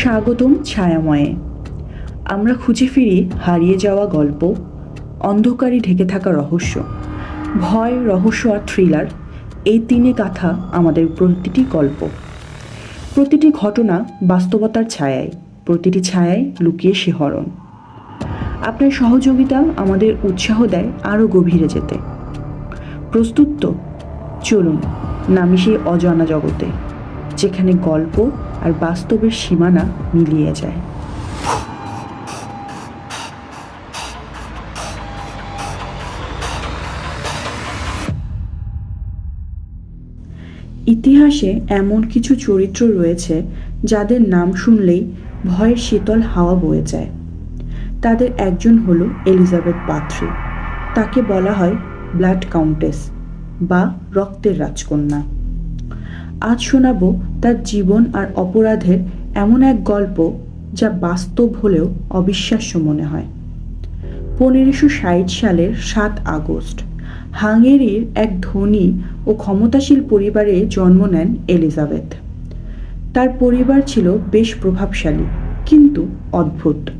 স্বাগতম ছায়াময়ে। আমরা খুঁজে ফিরি হারিয়ে যাওয়া গল্প, অন্ধকারে ঢেকে থাকা রহস্য, ভয়, রহস্য আর থ্রিলার এই তিনে কাথা আমাদের প্রতিটি গল্প। প্রতিটি ঘটনা বাস্তবতার ছায়ায়, প্রতিটি ছায়ায় লুকিয়ে শিহরণ আপনার সহযোগিতা আমাদের উৎসাহ দেয় আরও গভীরে যেতে। প্রস্তুত তো? চলুন নামি সেই অজানা জগতে, যেখানে গল্প আর বাস্তবের সীমানা মিলিয়ে যায়। ইতিহাসে এমন কিছু চরিত্র রয়েছে যাদের নাম শুনলেই ভয়ের শীতল হাওয়া বয়ে যায়। তাদের একজন হলো এলিজাবেথ পাত্রি তাকে বলা হয় ব্লাড কাউন্টেস বা রক্তের রাজকন্যা। আজ শোনাব তার জীবন আর অপরাধের এমন এক গল্প যা বাস্তব হলেও অবিশ্বাস্য মনে হয়। পনেরোশো ষাট সালের সাত আগস্ট, হাঙ্গেরির এক ধনী ও ক্ষমতাশীল পরিবারে জন্ম নেন এলিজাবেথ। তার পরিবার ছিল বেশ প্রভাবশালী, কিন্তু অদ্ভুত।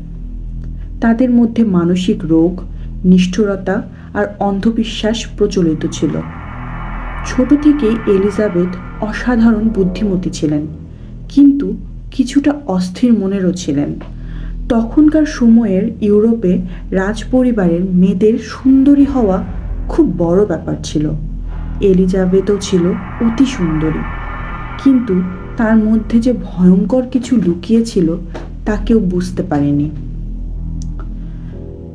তাদের মধ্যে মানসিক রোগ, নিষ্ঠুরতা আর অন্ধবিশ্বাস প্রচলিত ছিল। ছোট থেকেই এলিজাবেথ অসাধারণ বুদ্ধিমতী ছিলেন, কিন্তু কিছুটা অস্থির মনেরও ছিলেন। তখনকার সময়ের ইউরোপে রাজপরিবারের মেয়েদের সুন্দরী হওয়া খুব বড় ব্যাপার ছিল। এলিজাবেথও ছিল অতি সুন্দরী, কিন্তু তার মধ্যে যে ভয়ঙ্কর কিছু লুকিয়েছিল তা কেউ বুঝতে পারেনি।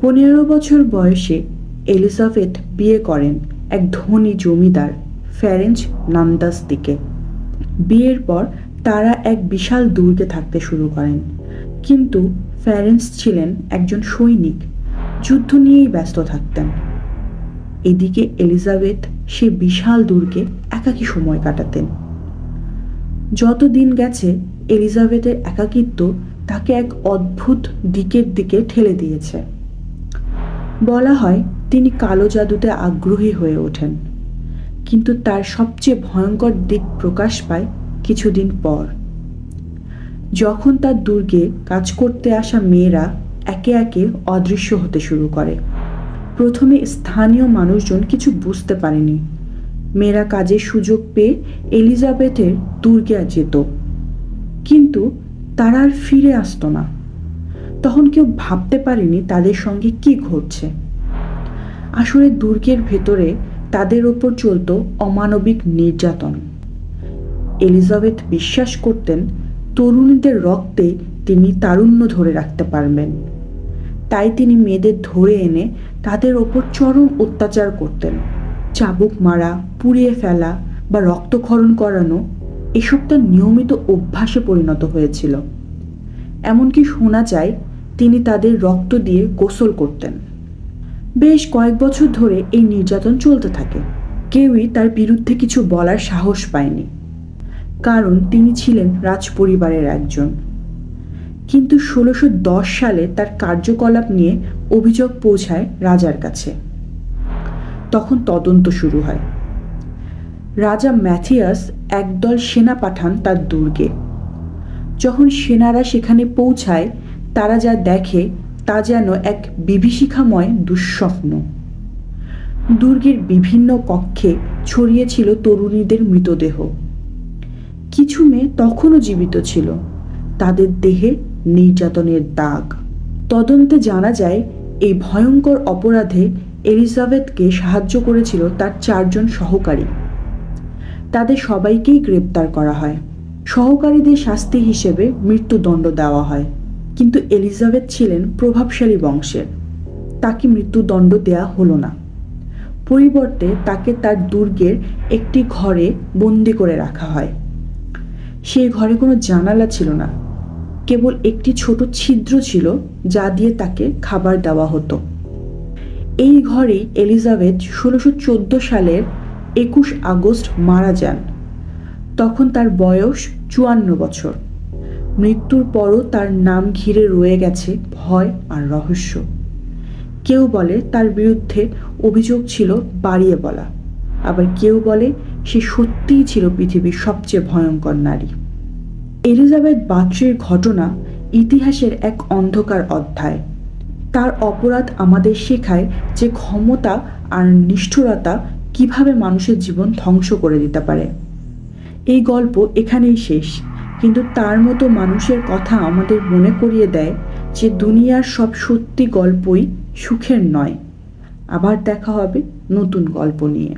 পনেরো বছর বয়সে এলিজাবেথ বিয়ে করেন এক ধনী জমিদার। ফ্যারেঞ্জ নামদাস দিকে। বিয়ের পর তারা এক বিশাল দুর্গে থাকতে শুরু করেন। কিন্তু ফ্যারেন্স ছিলেন একজন সৈনিক, যুদ্ধ নিয়েই ব্যস্ত থাকতেন। এদিকে এলিজাবেথ সে বিশাল দুর্গে একাকী সময় কাটাতেন। যত দিন গেছে, এলিজাবেথের একাকিত্ব তাকে এক অদ্ভুত দিকের দিকে ঠেলে দিয়েছে। বলা হয়, তিনি কালো জাদুতে আগ্রহী হয়ে ওঠেন। কিন্তু তার সবচেয়ে ভয়ঙ্কর দিক প্রকাশ পায় কিছুদিন পর। যখন তার দুর্গে কাজ করতে আসা মেয়েরা একে একে অদৃশ্য হতে শুরু করে। প্রথমে স্থানীয় মানুষজন কিছু বুঝতে পারেনি। মেয়েরা কাজের সুযোগ পেয়ে এলিজাবেথের দুর্গে যেত। কিন্তু তারা আর ফিরে আসতো না। তখন কেউ ভাবতে পারেনি তাদের সঙ্গে কি ঘটছে। আসলে দুর্গের ভেতরে তাদের ওপর চলত অমানবিক নির্যাতন। এলিজাবেথ বিশ্বাস করতেন, তরুণীদের রক্তে তিনি তারুণ্য ধরে রাখতে পারবেন। তাই তিনি মেয়েদের ধরে এনে তাদের ওপর চরম অত্যাচার করতেন। চাবুক মারা, পুড়িয়ে ফেলা বা রক্তক্ষরণ করানো এসব তার নিয়মিত অভ্যাসে পরিণত হয়েছিল। এমনকি শোনা যায়, তিনি তাদের রক্ত দিয়ে গোসল করতেন। বেশ কয়েক বছর ধরে এই নির্যাতন চলতে থাকে। কেউই তার বিরুদ্ধে কিছু বলার সাহস পায়নি, কারণ তিনি ছিলেন রাজপরিবারের একজন। কিন্তু ষোলোশো দশ সালে তার কার্যকলাপ নিয়ে অভিযোগ পৌঁছায় রাজার কাছে। তখন তদন্ত শুরু হয়। রাজা ম্যাথিয়াস একদল সেনা পাঠান তার দুর্গে। যখন সেনারা সেখানে পৌঁছায়, তারা যা দেখে তা যেন এক বিভীষিকাময় দুঃস্বপ্ন। দুর্গের বিভিন্ন কক্ষে ছড়িয়েছিল তরুণীদের মৃতদেহ। কিছু মেয়ে তখনও জীবিত ছিল। তাদের দেহে নির্যাতনের দাগ। তদন্তে জানা যায়, এই ভয়ঙ্কর অপরাধে এলিজাবেথকে সাহায্য করেছিল তার চারজন সহকারী। তাদের সবাইকেই গ্রেপ্তার করা হয়। সহকারীদের শাস্তি হিসেবে মৃত্যুদণ্ড দেওয়া হয়। কিন্তু এলিজাবেথ ছিলেন প্রভাবশালী বংশের। তাকে মৃত্যুদণ্ড দেয়া হলো না। পরিবর্তে তাকে তার দুর্গের একটি ঘরে বন্দি করে রাখা হয়। সেই ঘরে কোনো জানালা ছিল না। কেবল একটি ছোট ছিদ্র ছিল যা দিয়ে তাকে খাবার দেওয়া হতো। এই ঘরেই এলিজাবেথ ষোলোশো চোদ্দ সালের একুশ আগস্ট মারা যান। তখন তার বয়স চুয়ান্ন বছর। মৃত্যুর পরও তার নাম ঘিরে রয়ে গেছে ভয় আর রহস্য। কেউ বলে তার বিরুদ্ধে অভিযোগ ছিল বাড়িয়ে বলা। আবার কেউ বলে সে সত্যিই ছিল পৃথিবীর সবচেয়ে ভয়ঙ্কর নারী। এলিজাবেথ বাত্রির ঘটনা ইতিহাসের এক অন্ধকার অধ্যায়। তার অপরাধ আমাদের শেখায় যে ক্ষমতা আর নিষ্ঠুরতা কীভাবে মানুষের জীবন ধ্বংস করে দিতে পারে। এই গল্প এখানেই শেষ। কিন্তু তার মতো মানুষের কথা আমাদের মনে করিয়ে দেয় যে দুনিয়ার সব সত্যি গল্পই সুখের নয়। আবার দেখা হবে নতুন গল্প নিয়ে।